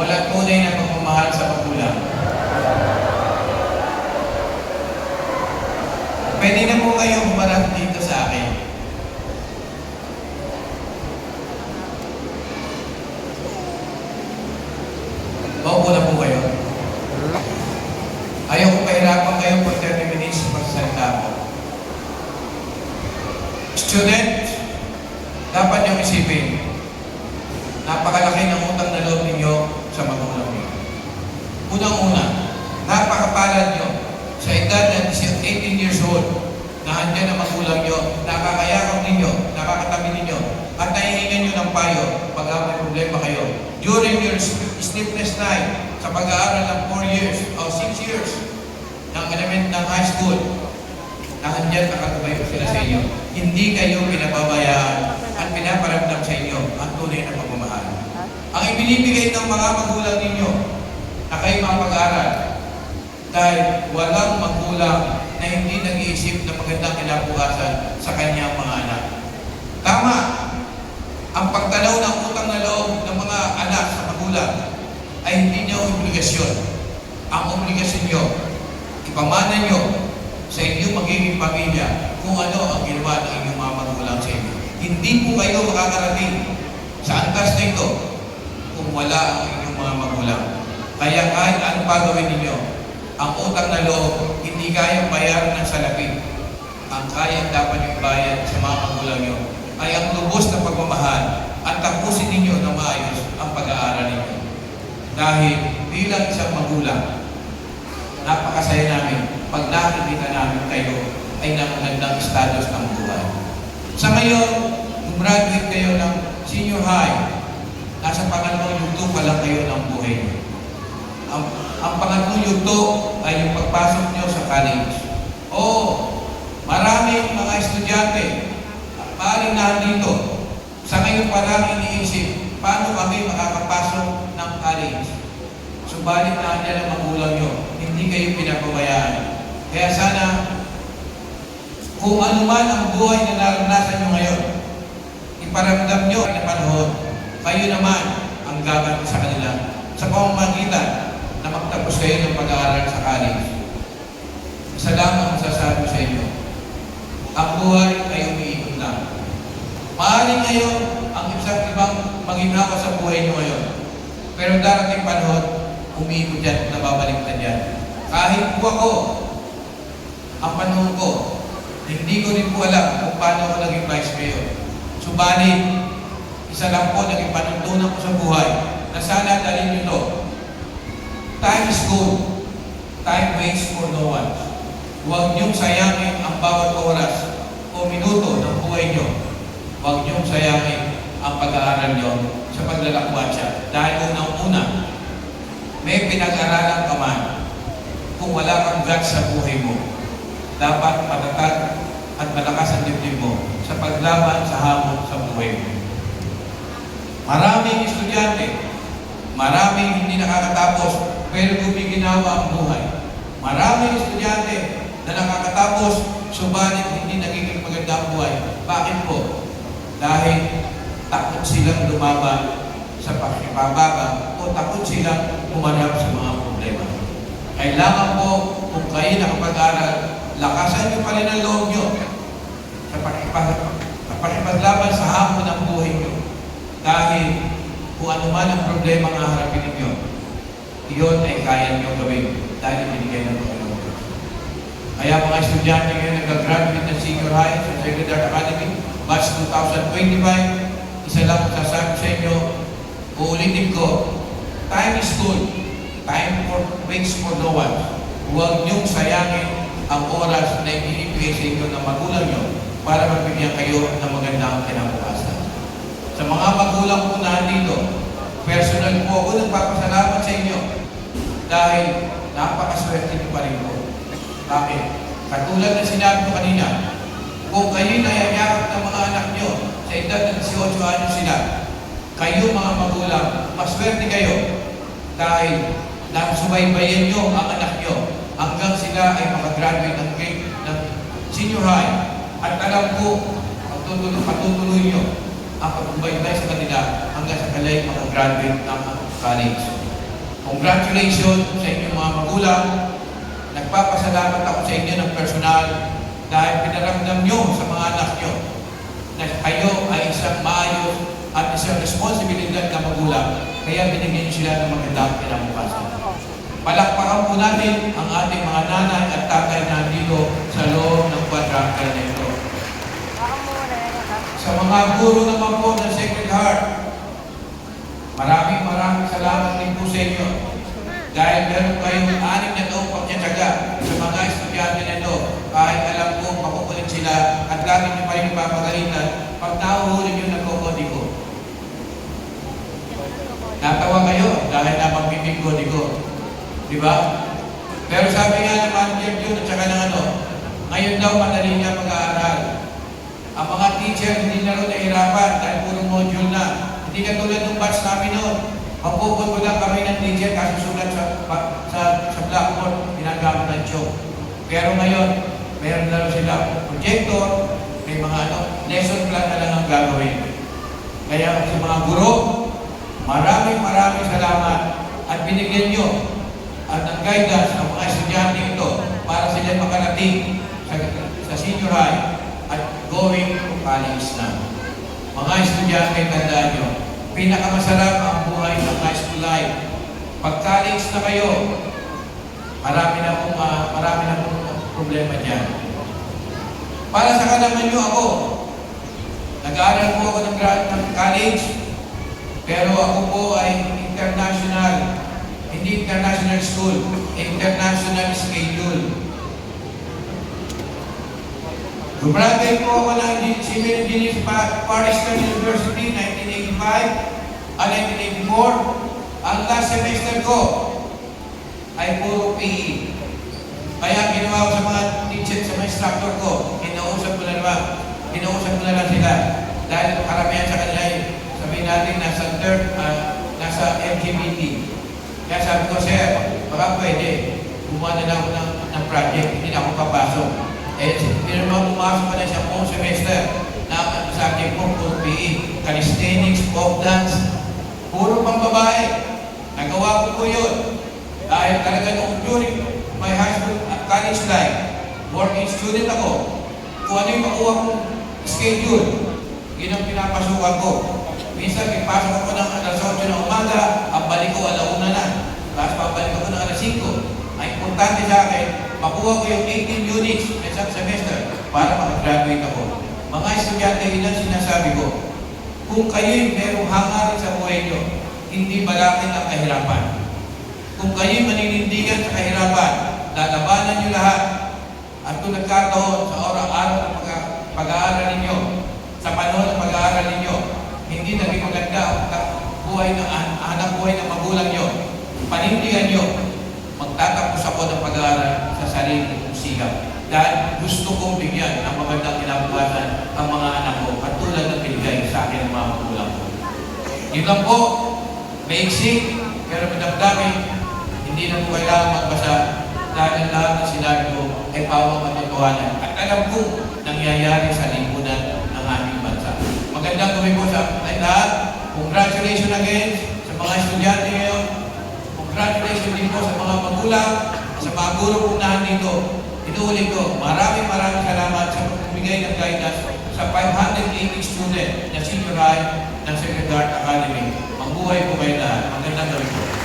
Walang tunay na pagmamahal sa magulang. Pwede na po kayo humarap dito sa akin. Maupo na po kayo. Ayaw ko kahirapan kayo for 30 minutes magsalita po. Student, dapat niyong isipin, napakalaki ng utang na loob ninyo sa magulang niyo. Unang-una, napakapalad niyo sa edad na 18 years old na andyan ang magulang niyo, nakakayakap ninyo, nakakatabi ninyo, at nahihingan niyo ng payo pag may problema kayo. During your sleepless night, sa pag-aaral ng 4 years o 6 years ng element ng high school, na andyan nakatumayo sila sa inyo. Hindi kayo pinababayaan at pinaparamdam sa inyo ang tunay na pagmamahal. Ang ibinibigay ng mga magulang ninyo na kayo mapag-aral dahil walang magulang na hindi nag-iisip ng magandang kinabukasan sa kanyang mga anak. Tama, ang pagtanaw ng utang na loob ng mga anak sa magulang ay hindi niyo obligasyon. Ang obligasyon niyo, ipamana niyo sa inyong magiging pamilya kung ano ang ginawa ng inyong mga magulang sa inyo. Hindi po kayo makakarating sa antas na ito kung wala ang inyong mga magulang. Kaya kahit ano pa gawin ninyo, ang utang na loob, hindi kayang bayaran ng salapi. Ang kayang dapat yung bayad sa mga magulang nyo ay ang lubos na pagmamahal at tapusin ninyo na maayos ang pag-aaral ninyo. Dahil bilang isang magulang, napakasaya namin pag nakikita namin kayo ay namagandang status ng buhay. Sa ngayon, gumraduate kayo ng senior high, nasa pangalawang yugto pa lang kayo ng buhay niyo. Ang, ang pangatlong yugto ay yung pagpasok niyo sa college. O, maraming mga estudyante, paring na dito, sa ngayon pa lang iniisip, paano kami makakapasok ng college? Subalit na andyan ang magulang nyo, hindi kayo pinapabayaan. Kaya sana, kung ano man ang buhay na naranasan nyo ngayon, iparamdam nyo na panahon, kayo naman ang gagat sa kanila sa pamamagitan na magtapos kayo ng pag-aaral sa college. Isa lang ang masasabi sa inyo, ang buhay ay umiikot lang. Maaaring ngayon ang isang ibang maginawa sa buhay nyo ngayon. Pero darating panahon, umiikot yan, nababaliktad yan. Kahit po ako, ang panahon ko, hindi ko rin po alam kung paano ako naging vice mayor. Subalit, isa lang po naging panuntunan ko sa buhay na sana dalhin nyo to. Time is gold. Time waits for no one. Huwag niyong sayangin ang bawat oras o minuto ng buhay niyo. Huwag niyong sayangin ang pag-aaral niyo sa paglalakwatsa. Dahil unang-una, may pinag-aralan ka man. Kung wala kang guts sa buhay mo, dapat matatag at malakas ang dibdib mo sa paglaban sa hamon sa buhay mo. Maraming estudyante, maraming hindi nakakatapos, pero gumiginawa ang buhay. Maraming estudyante na nakakatapos, subalit hindi nagiging maganda ang buhay. Bakit po? Dahil takot silang lumaban sa pagkipababa o takot silang humanap sa mga problema. Kailangan po, kung kayo nakapag-aral, lakasan niyo pa rin ang loob niyo sa pakipaglaban sa hamon ng buhay niyo. Dahil kung ano man ang problema ang haharapin ninyo, iyon ay kaya niyo gawin dahil binigay ng Panginoon. Kaya mga estudyante ngayon nag-graduate ng senior high sa Sacred Heart Academy, batch 2025, isa lang sasabi sa inyo, uulitin ko, time is good. Time for waits for no one. Huwag niyong sayangin ang oras na ibinibigay sa inyo ng magulang niyo para mabigyan kayo ng magandang kinabukasan. Sa mga magulang po na dito, personal po ako nagpapasalamat sa inyo dahil napakaswerte niyo pa rin po. Bakit? Katulad ng sinabi ko kanina, kung kayo nayayakap ng mga anak niyo sa edad ng 18 anos sila, kayo mga magulang, maswerte kayo dahil nasubaybayan niyo ang anak niyo hanggang sila ay makagraduate ng ng senior high. At alam ko, patutuloy, patutuloy niyo ang pagbaybay sa kanila hanggang sa kalay makagraduate ng college. Congratulations sa inyong mga magulang. Nagpapasalamat ako sa inyo ng personal dahil pinaramdam nyo sa mga anak nyo na kayo ay isang maayos at isang responsibilidad na magulang. Kaya binigyan sila ng magandang kinabukasan. Palakpakan po natin ang ating mga nanay at tatay na dito sa loob ng quadrangle na ito. Sa mga guro naman po ng Sacred Heart, maraming maraming salamat din po sa inyo. Dahil meron kayong anim na taong pagtsatsaga sa mga estudyante na ito. Kahit alam ko, makukulit sila at lagi niyo pa rin papagalitan pag nahuhuli niyo nagkukodi ko. Natawa kayo dahil na magbibigkodi ko. Di ba? Pero sabi nga naman, Jeff June at saka ng ano, ngayon daw madali niya mag-aaral. Ang mga teacher hindi na rin nahirapan dahil puro module na. Hindi katulad ng batch namin noon. Magpupun lang kami ng teacher kasi sulat sa, sa, sa blackboard, ginagamit ng choke. Pero ngayon, meron na sila projector, may mga ano, lesson plan na lang ang gagawin. Kaya sa mga guro, maraming maraming salamat at binigyan nyo at ang guidance ng mga estudyante ito para sila makarating sa, sa senior high at going to college na. Mga estudyante, tandaan nyo, pinakamasarap ang buhay ng high school life. Pag college na kayo, marami na pong, ah, marami na pong problema dyan. Para sa kalaman nyo ako, nag-aaral po ako ng, ng college, pero ako po ay international, hindi international school, international schedule. Gumraduate po ako ng Civil Engineering Pariston University 1985 at 1984. Ang last semester ko ay puro PE. Kaya ginawa ko sa mga teacher, sa mga instructor ko, kinausap ko na naman, kinausap ko na lang sila. Dahil karamihan sa kanila ay sabihin natin nasa third, ah, nasa LGBT. Kaya sabi ko, sir, baka pwede, gumawa na lang ako ng, ng project, hindi na ako papasok. Eh, pero naman pumasok pa na siya buong semester na ang subject ko, PE, calisthenics, folk dance, puro pang babae. Nagawa ko po yun. Dahil talaga nung during my high school at college life, working student ako, kung ano yung makuha kong schedule, yun ang pinapasukan ko. Minsan, may pasok ako ng alas 8 ng umaga, ang balik ko alauna na. Tapos pabalik ako ng alas 5. Ang importante sa akin, makuha ko yung 18 units sa semester para makagraduate ako. Mga estudyante, yun ang sinasabi ko. Kung kayo'y merong hangarin sa buhay nyo, hindi balakid ang kahirapan. Kung kayo'y maninindigan sa kahirapan, lalabanan nyo lahat. At kung nagkataon sa oraw-araw ng pag- pag-aaral ninyo, sa panahon ng pag-aaral ninyo, hindi naging maganda ang buhay ng an- anak buhay ng magulang nyo, panindigan nyo, magtatapos ako ng pag-aaral sa sarili kong sikap. Dahil gusto kong bigyan ng magandang kinabukasan ang mga anak ko at tulad ng binigay sa akin ng mga magulang ko. Yun lang po, maiksi, pero madamdami, hindi na po kailangan magbasa dahil ang lahat ng sinabi ko ay pawang katotohanan at alam ko nangyayari sa lipunan ng aming bansa. Magandang gabi po sa ay lahat. Congratulations again sa mga estudyante ngayon. Congratulations din po sa mga magulang, sa mga guro po na nandito. Inuulit ko, maraming maraming salamat sa pagbigay ng guidance sa 580 student na senior high ng Secretary Academy. Magbuhay po kayo lahat. Magandang gabi po.